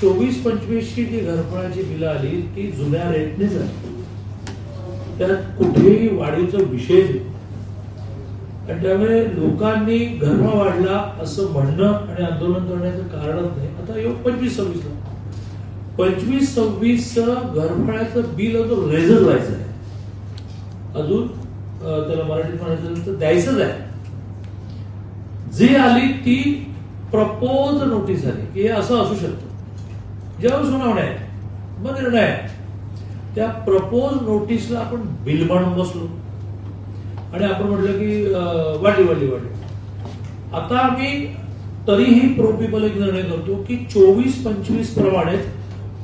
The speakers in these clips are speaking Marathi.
चोवीस पंचवीसची जी घरफळाची बिलं आली ती जुन्या रेटनेच आली त्यात कुठेही वाढीचा विषय नाही. आणि त्यामुळे लोकांनी घरफळ वाढला असं म्हणणं आणि आंदोलन करण्याचं कारणच नाही. आता योग पंचवीस सव्वीसला. पंचवीस सव्वीस घरफळाचं बिल अजून रेझर व्हायचं आहे. अजून त्याला मराठीत म्हणायचं तर द्यायचंच आहे. जी आली ती प्रपोज नोटीस आली. की हे असं असू शकतं. जेव्हा सुनावण्या आहे मग निर्णय आहे. त्या प्रपोज नोटीसला आपण बिल म्हणून बसलो. आणि आपण म्हटलं की वाढली वाढली वाढली. आता आम्ही तरीही प्रोपिबल एक निर्णय करतो की चोवीस पंचवीस प्रमाणे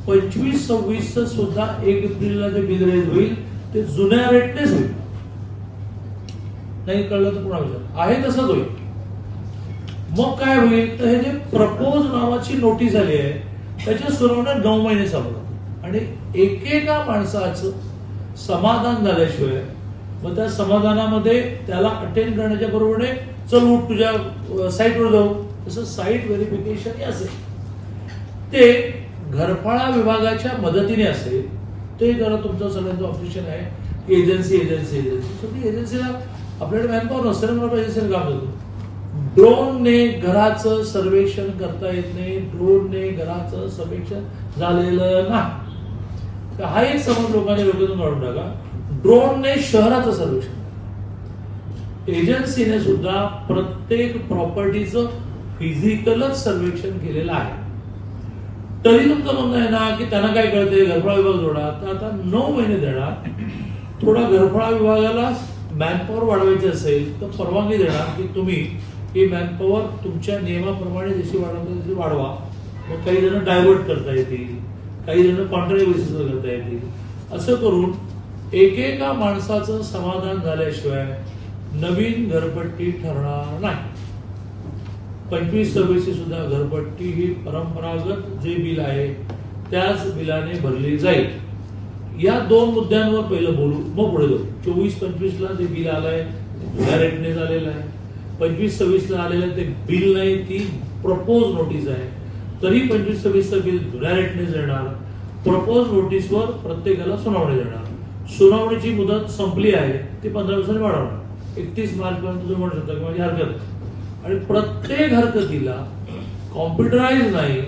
पंचवीस सव्वीस सुद्धा एक एप्रिलला जे बिल रेज होईल ते जुन्या रेटनेच होईल. नाही कळलं तर पुन्हा विचार. आहे तसंच होईल. मग काय होईल? तर हे जे प्रपोज नावाची नोटीस आली आहे त्याच्या सुनावण्या नऊ महिने चालवतात आणि एकेका माणसाचं समाधान झाल्याशिवाय मग त्या समाधानामध्ये त्याला अटेंड करण्याच्या बरोबरने चल उठ तुझ्या साईटवर जाऊ. तसं साईट व्हेरिफिकेशन असेल. ते घरफाळा विभागाच्या मदतीने असेल. ते जरा तुमचं सगळ्यांचं ऑपरेशन आहे. एजन्सी एजन्सी एजन्सी शेवटी एजन्सीला आपल्याकडे मॅनपॉवर नसतं मला एजन्सीला काम देतो ड्रोनने घराचं सर्वेक्षण करता येत नाही ड्रोनने घराचं सर्वेक्षण झालेलं नाही. हा एक समज लोकांनी डोक्यातून काढून टाका. ड्रोनने शहराचं सर्वेक्षण एजन्सीने सुद्धा प्रत्येक प्रॉपर्टीचं फिजिकलच सर्वेक्षण केलेलं आहे. तरी तुमचं म्हणणं आहे ना की त्यांना काय कळते घरफळा विभाग जोडा. तर आता नऊ महिने देणार. थोडा घरफळा विभागाला मॅनपॉवर वाढवायची असेल तर परवानगी देणार की तुम्ही ही मॅनपॉवर तुमच्या नियमाप्रमाणे जशी वाढवता तशी वाढवा. मग काही जण डायव्हर्ट करता येतील काही जण कॉन्ट्रॅक्ट बेसिसवर करता येतील. असं करून एकेका माणसाचं समाधान झाल्याशिवाय नवीन घरपट्टी ठरणार नाही. पंचवीस सव्वीसची सुद्धा घरपट्टी ही परंपरागत जे बिल आहे त्याच बिलाने भरली जाईल. या दोन मुद्द्यांवर पहिलं बोलू मग पुढे जाऊ. चोवीस पंचवीसला जे बिल आलंय जुन्या रेटने झालेलं आहे. पंचवीस सव्वीस ला आलेलं ते बिल नाही ती प्रपोज नोटीस आहे. तरी पंचवीस सव्वीसचं बिल जुन्या रेटने येणार प्रपोज नोटीसवर प्रत्येकाला सुनावणी देणार. सुनावणीची मुदत संपली आहे ती पंधरा दिवसांनी वाढवणार. एकतीस मार्च पर्यंत तुम्ही म्हणू शकता की माझी हरकत आणि प्रत्येक हरकतीला कॉम्प्युटराइज नाही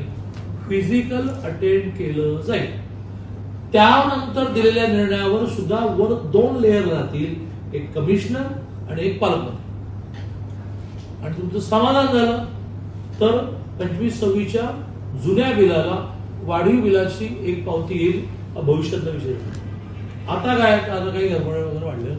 फिजिकल अटेंड केलं जाईल. त्यानंतर दिलेल्या निर्णयावर सुद्धा वर दोन लेअर राहतील एक कमिशनर आणि एक पालकमंत्री. आणि तुमचं समाधान झालं तर पंचवीस सव्वीच्या जुन्या बिलाला वाढीव बिलाची एक पावती येईल भविष्यातला विषय. आता काय आता काही गडबड वगैरे वाढले